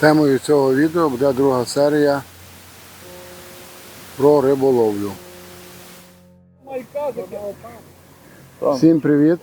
Темою цього відео буде друга серія про риболовлю. Всім привіт!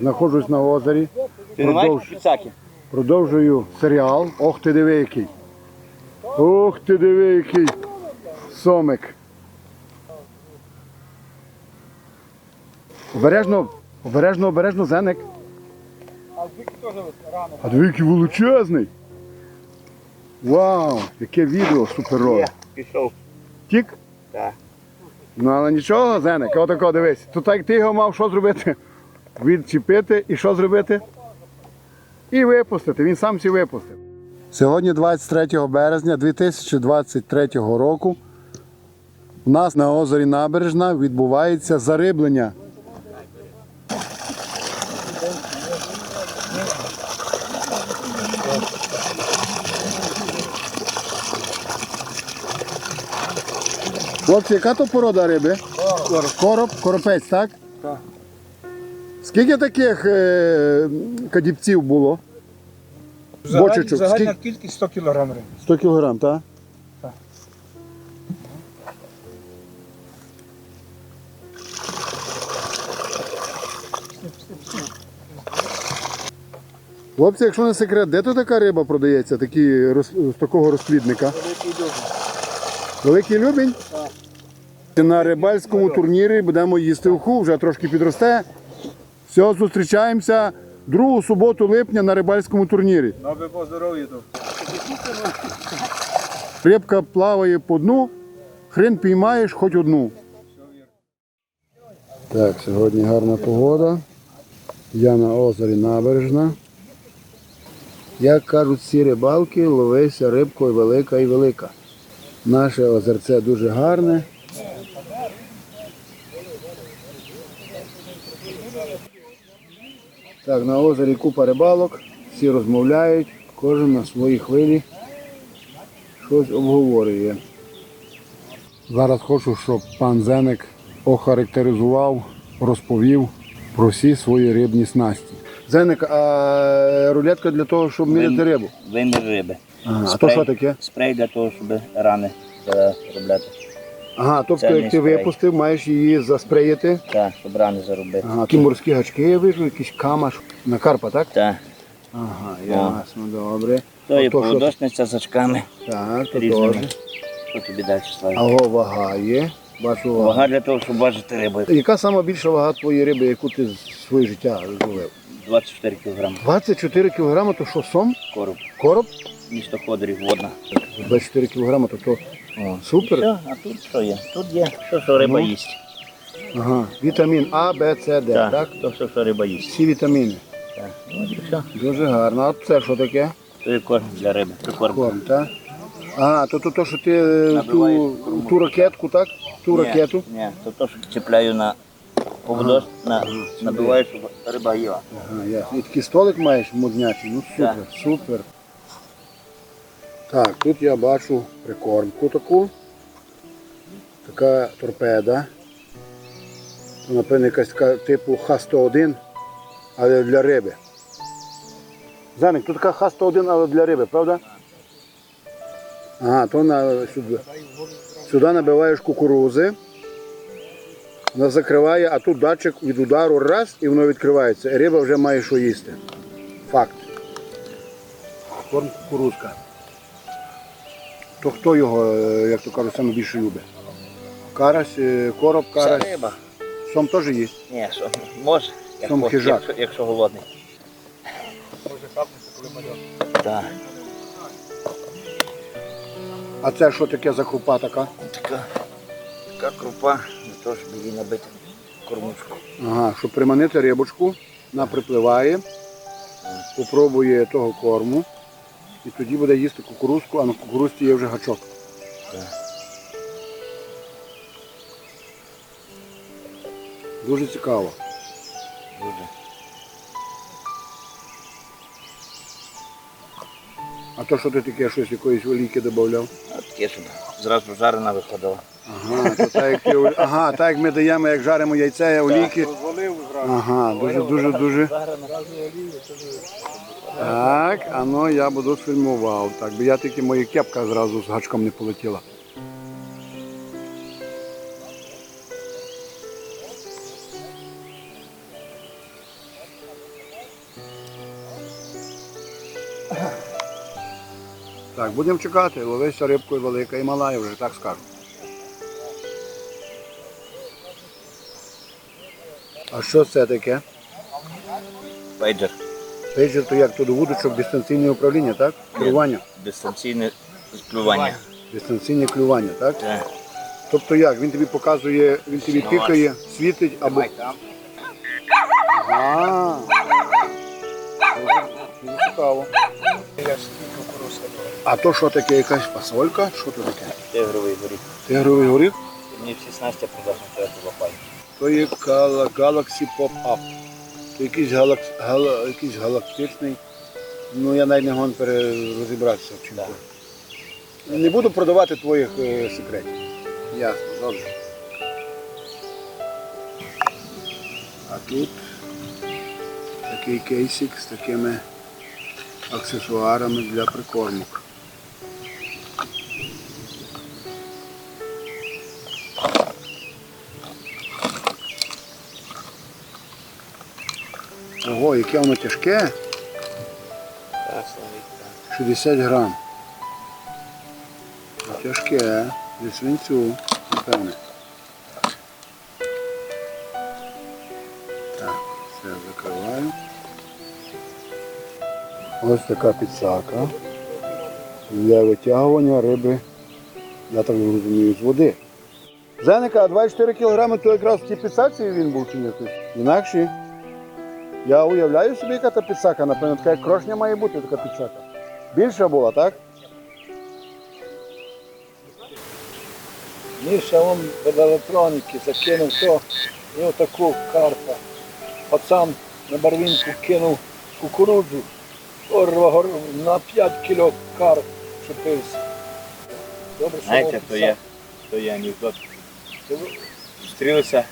Знаходжусь на озері. Продовж- Продовжую серіал. Ох ти диви який. Ох ти диви який. Сомик. Обережно, обережно, обережно, зеник. А диви який величезний. Вау, яке відео суперове. Пішов. Тік? Так. Ну але нічого, Зеник, отако дивись. То так ти його мав що зробити? Відчепити і що зробити? І випустити. Він сам всі випустив. Сьогодні 23 березня 2023 року. У нас на озері Набережна відбувається зариблення. Хлопці, яка то порода риби? Короб. Короб, коропець, так? Так. Скільки таких е, кадібців було? Бочечок, Загальна скільки? кількість 100 кг риби. 100 кілограм, так? Так. Хлопці, якщо не секрет, де то така риба продається, такі, роз- з такого розплідника? Великий Любень? Так. На рибальському турнірі будемо їсти уху, вже трошки підросте. Все, зустрічаємося другу суботу липня на рибальському турнірі. Аби по здоров'ю. Рибка плаває по дну, хрен піймаєш хоч одну. Так, сьогодні гарна погода. Я на озері Набережна. Як кажуть всі рибалки, ловися рибкою велика і велика. Наше озерце дуже гарне. Так, на озері купа рибалок, всі розмовляють, кожен на своїй хвилі щось обговорює. Зараз хочу, щоб пан Зеник охарактеризував, розповів про всі свої рибні снасті. Зеник, а рулетка для того, щоб міряти рибу. Вимір риби. Ага, а то що таке? Спрей для того, щоб рани заробляти. Ага, тобто як ти спрей. випустив, маєш її заспреїти. Так, щоб рани заробити. Ага, які морські гачки я вижу, якийсь камаш. На карпа, так? Так. Ага, ясно, добре. То є то що? поводочниця з очками Так, то різними. теж. Що тобі далі слава? Ага, вага є. Бачу вагу. Вага для того, щоб важити рибу. Яка сама більша вага твоєї риби, яку ти з своє життя зловив? 24 кг 24 кілограми, то що сом? короб. Короб? Місто Ходорів, водна. 24 кілограми, то то О. супер. Все, а тут що є? Тут є, що, що риба Ну. їсть. Ага. Вітамін А, Б, С, Д, так? Так, то все, що риба їсть. Всі вітаміни. Так. Ну, і все. Дуже гарно. А це що таке? То є корм для риби. Прикорм. Корм, так? Ага, то, то, то що ти е, Набиваєш ту, корму. ту ракетку, так? Ту Ні, ракету. Ні, то то, що чіпляю на поводок, на, набиваю, щоб риба їла. Ага, ясно. І такий столик маєш моднячий. Ну супер, супер. Так, тут я бачу прикормку таку. Така торпеда. То, напевно, якась така типу Х-101, але для риби. Заник, тут така Х-101, але для риби, правда? Ага, то на сюди. Сюди набиваєш кукурузи. Вона закриває, а тут датчик від удару раз і воно відкривається. І риба вже має що їсти. Факт. Корм кукурузка. То хто його, е, як то кажуть, саме більше любить? Карась, е, короб, карась. риба. Сом теж їсть. Ні, що, може, як хо- хижак. якщо, якщо голодний. Може капнеться, коли мальок. Так. А це що таке за крупа така? Така, така крупа, того, щоб її набити кормушку. Ага, щоб приманити рибочку, вона припливає, попробує того корму. І тоді буде їсти кукурузку, а на кукурузці є вже гачок. Дуже цікаво. Дуже. А то що ти таке щось якоїсь олійки додавав? Таке, щоб зразу жарена виходила. Ага, то так як, ти, ага, так як ми даємо, як жаримо яйця, олійки. Розвалив зразу. Ага, дуже, дуже, дуже. Так, а ну я буду фільмував. Так, бо я тільки моя кепка зразу з гачком не полетіла. Так, будемо чекати, ловися рибкою велика і мала, я вже так скажу. А що це таке? Пейджер. Пейджер то як до вудочок дистанційне управління, так? Керування. Дистанційне клювання. Дистанційне клювання, так? Так. Тобто як? Він тобі показує, він тобі тикає, світить або. Ага. Дуже- Дуже цікаво. А то що таке, якась фасолька? Що то таке? Тигровий горіх. Тигровий горіх? Мені всі снасті продажні треба лопаті. То є Gala- Galaxy Pop-Up. Якийсь, галакс, гала, якийсь галактичний. Ну я навіть не гон розібратися в чому. Не буду продавати твоїх е, секретів. Ясно, добре. А тут такий кейсик з такими аксесуарами для прикормок. Ого, яке воно тяжке. 60 грам. Тяжке, для свинцю, напевне. Так, все закриваю. Ось така підсака для витягування риби, я так розумію, з води. Зеника, 24 кг то якраз в тій підсаці він був чи ні? Інакше. Я уявляю собі, яка та підсака, напевно, така як крошня має бути така підсака. Більша була, так? Міша он від електроніки закинув то і отаку карта. Пацан на барвінку кинув кукурудзу. Орва на 5 кіло кар чепився. Добре, Знаєте, то є, то є анекдот. Зустрілися,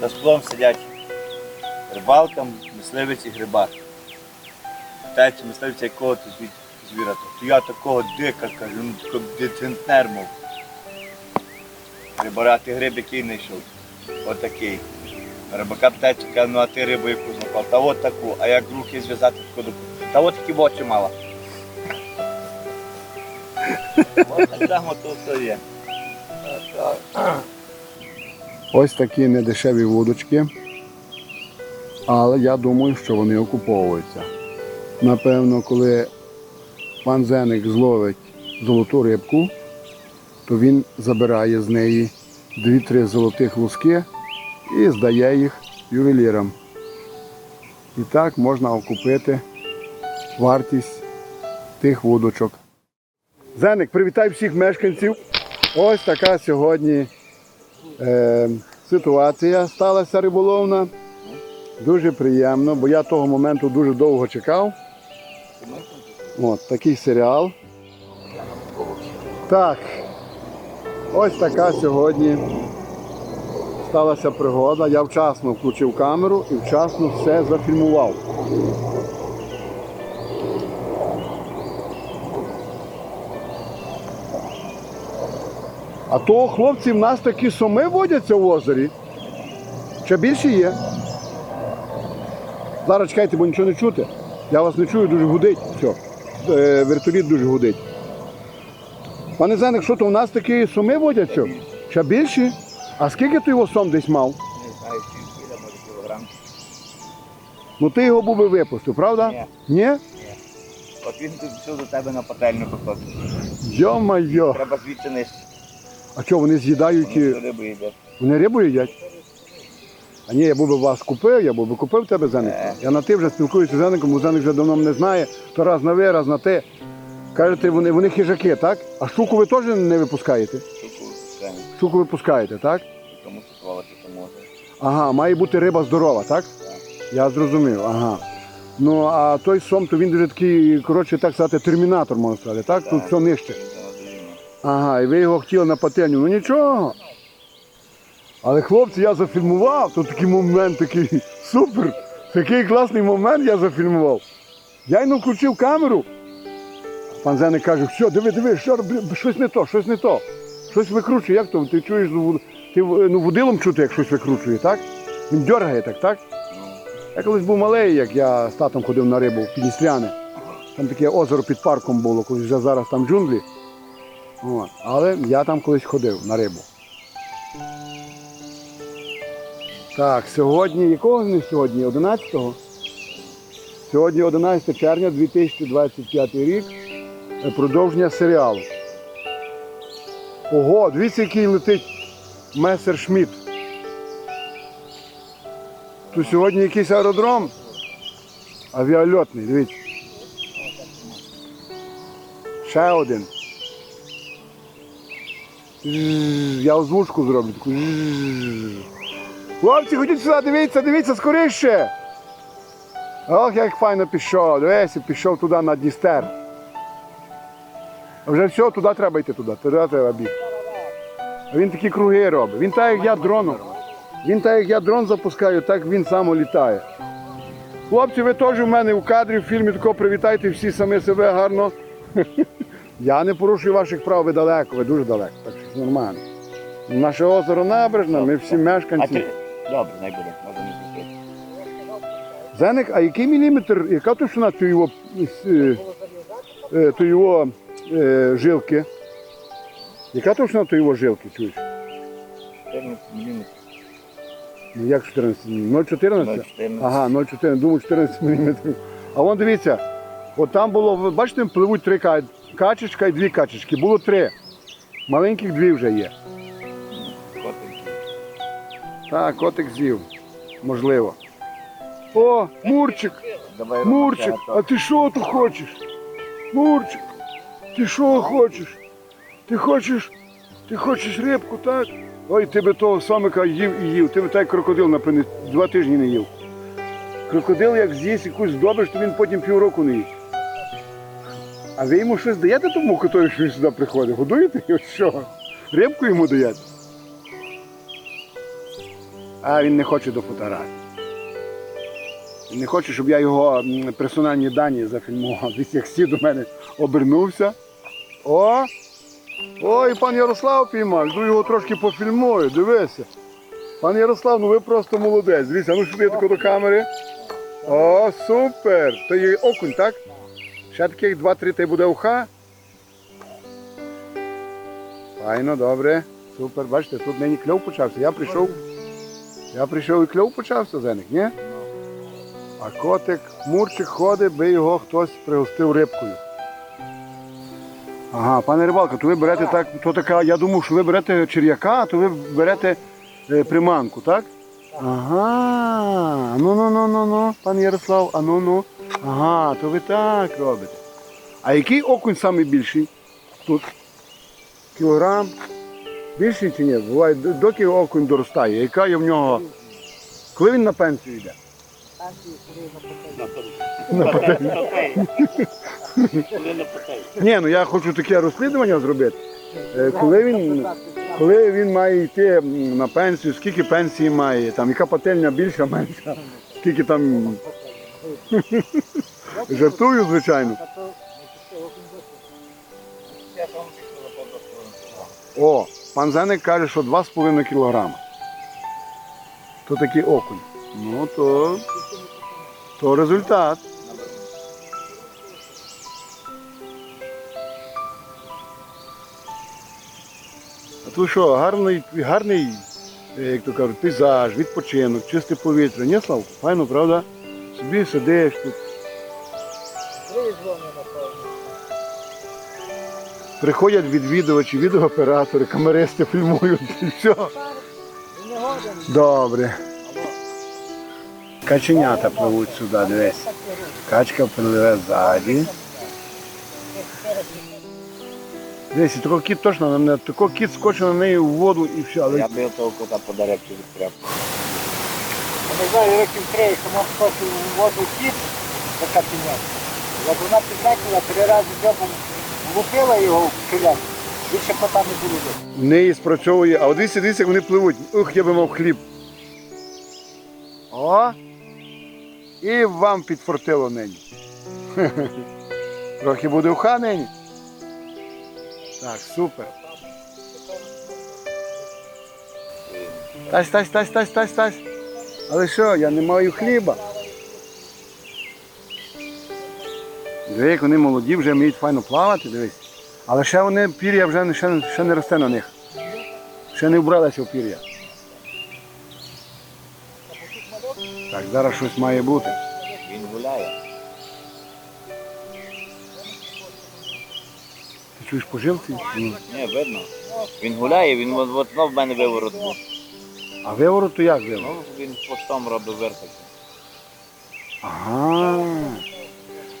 за склом сидять рибалка, мисливець і грибар. Питається мисливця, якого ти звід звіра. То я такого дика, кажу, ну такого децентнер мов. Рибара, ти гриб який знайшов? Отакий. Рибака питається, каже, ну а ти рибу яку знайшов? Та от таку, а як руки зв'язати таку. Та от такі в очі мала. От так то, то є. Ось такі недешеві вудочки. Але я думаю, що вони окуповуються. Напевно, коли пан Зеник зловить золоту рибку, то він забирає з неї дві-три золотих луски і здає їх ювелірам. І так можна окупити вартість тих вудочок. Зеник, привітай всіх мешканців. Ось така сьогодні е, ситуація сталася риболовна. Дуже приємно, бо я того моменту дуже довго чекав. От такий серіал. Так. Ось така сьогодні сталася пригода. Я вчасно включив камеру і вчасно все зафільмував. А то, хлопці, в нас такі соми водяться в озері. Ще більше є. Зараз чекайте, бо нічого не чути. Я вас не чую, дуже гудить. Все. Е, вертоліт дуже гудить. Пане Зеник, що то у нас такі соми водяться? Ще більші? А скільки ти його сом десь мав? Не знаю, чи кіля, може кілограм. Ну ти його був би випустив, правда? Ні. Ні? От він тут все до тебе на пательню походить. Йо-майо. Треба звідси нижче. А що, вони з'їдають? Вони і- до риби йде. Вони рибу їдять? А ні, я був би вас купив, я був би купив тебе Зеник. Е. Я на ти вже спілкуюся з Зеником, бо Зеник вже давно мене знає, то раз на ви, раз на ти. Кажете, вони, вони хижаки, так? А щуку ви теж не випускаєте? Штуку випускаємо. Щуку випускаєте, так? Тому то може. Ага, має бути риба здорова, так? Я зрозумів, ага. Ну, а той сом, то він дуже такий, коротше, так сказати, термінатор, можна сказати, так? Тут Так. все нижче. Ага, і ви його хотіли на пательню. Ну нічого. Але хлопці, я зафільмував, тут такий момент такий супер. Такий класний момент я зафільмував. Я йому включив камеру. Пан Зеник каже, все, диви, диви, що, щось не то, щось не то. Щось викручує. Як то? Ти чуєш, ну, ти ну, водилом чути, як щось викручує, так? Він дергає так, так? Я колись був малий, як я з татом ходив на рибу в Піднісляне. Там таке озеро під парком було, коли вже зараз там джунглі. От. Але я там колись ходив на рибу. Так, сьогодні, якого не сьогодні? 11-го? Сьогодні 11 червня 2025 рік. Е, Продовження серіалу. Ого, дивіться, який летить Месершміт. Тут сьогодні якийсь аеродром. Авіальотний, дивіться. Ще один. Я озвучку зроблю. таку. Хлопці, ходіть сюди, дивіться, дивіться скоріше. Ох, як файно пішов. Дивися, пішов туди на Дністер. А Вже все, туди треба йти туди. Туди треба бігти. Він такі круги робить. Він так, як я дроном. Він так, як я дрон запускаю, так він сам літає. Хлопці, ви теж в мене в кадрі в фільмі тако привітайте всі самі себе гарно. Я не порушую ваших прав, ви далеко, ви дуже далеко, так що нормально. Наше озеро набережне, ми всі мешканці. Добре, не буде, може не пустити. Зеник, а який міліметр, яка товщина то його, то його е, жилки? Яка товщина то його жилки, чуєш? 14 мм. Ну як 14? 0,14? 0,14. Ага, 0,14, думаю 14 мм. А вон дивіться, от там було, ви бачите, пливуть три ка- качечка і дві качечки. Було три. Маленьких дві вже є. Так, котик з'їв. Можливо. О, Мурчик! Мурчик, а ти що тут хочеш? Мурчик, ти що хочеш? Ти хочеш, ти хочеш рибку, так? Ой, ти би того самика їв і їв. Ти би так крокодил, напевне, два тижні не їв. Крокодил, як з'їсть якусь здобич, то він потім півроку не їсть. А ви йому щось даєте тому що він сюди приходить? Годуєте його? Що? Рибку йому даєте? А він не хоче до фотографії. Він не хоче, щоб я його персональні дані зафільмував. Десь як всі до мене обернувся. О! Ой, пан Ярослав піймав, ну його трошки пофільмую, дивися. Пан Ярослав, ну ви просто молодець. Дивіться, ну сюди тако до камери. О, супер! То є окунь, так? Ще таких два-три й буде уха. Файно, добре. Супер. Бачите, тут нині кльов почався. Я прийшов. Я прийшов і кльов почався зеник, ні? А котик, мурчик ходить, би його хтось пригостив рибкою. Ага, пане рибалка, то ви берете так, то така, я думав, що ви берете черв'яка, а то ви берете е, приманку, так? Ага, ну ну ну ну ну, пан Ярослав, а ну ну. Ага, то ви так робите. А який окунь найбільший? Тут? Кілограм? Більший чи ні? Буває, доки окунь доростає, яка є в нього. Коли він на пенсію йде? На патент. Ні, ну я хочу таке розслідування зробити. Е, Коли він, коли він має йти на пенсію, скільки пенсії має, там, яка пательня більша, менша, скільки там. Жартую, звичайно. О, пан Зеник каже, що 2,5 кілограма. То такий окунь. Ну, то, то результат. А тут що, гарний, гарний, як то кажуть, пейзаж, відпочинок, чисте повітря. Ні, Слав? Файно, правда? Собі сидиш тут. Приходять відвідувачі, відеооператори, камеристи фільмують і все. Добре. Каченята пливуть сюди, дивись. Качка пливе ззаді. Дивись, такий кіт точно на мене, такий кіт скоче на неї в воду і все. Але Я би того кота по деревці відпряг. Я не знаю, років три, що мав скочив у воду кіт, така піня. Як вона піднякла, три рази дзьобом влупила його в киляк. Більше кота не було. в неї спрацьовує. А от дивіться, дивіться, як вони пливуть. Ух, я би мав хліб. О! І вам підфортило нині. Трохи буде уха нині. Так, супер. Тась, тась, тась, тась, тась, тась. Але що, я не маю хліба. Диви, як вони молоді, вже вміють файно плавати, дивись. Але ще вони пір'я вже ще, не- ще не росте на них. Ще не вбралися в пір'я. Так, зараз щось має бути. Він гуляє. Ти чуєш поживці? Ні. Видно. Він гуляє, він от, в мене виворот був. А виворот то як виворот? Ну, він постом робить вертик. Ага.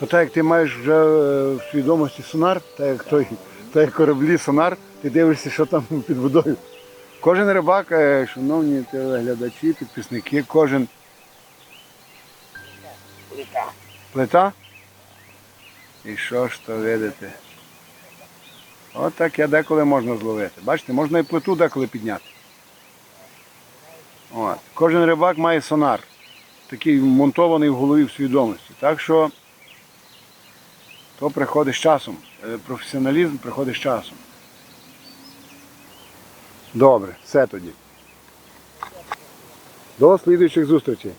То так як ти маєш вже е, в свідомості сонар, так як той, так як кораблі сонар, ти дивишся, що там під водою. Кожен рибак, е, шановні телеглядачі, підписники, кожен. Плита. Плита? І що ж то видите? От таке деколи можна зловити. Бачите, можна і плиту деколи підняти. От. Кожен рибак має сонар, такий вмонтований в голові в свідомості. Так що то приходить з часом. Е, Професіоналізм приходить з часом. Добре, все тоді. До слідуючих зустрічей.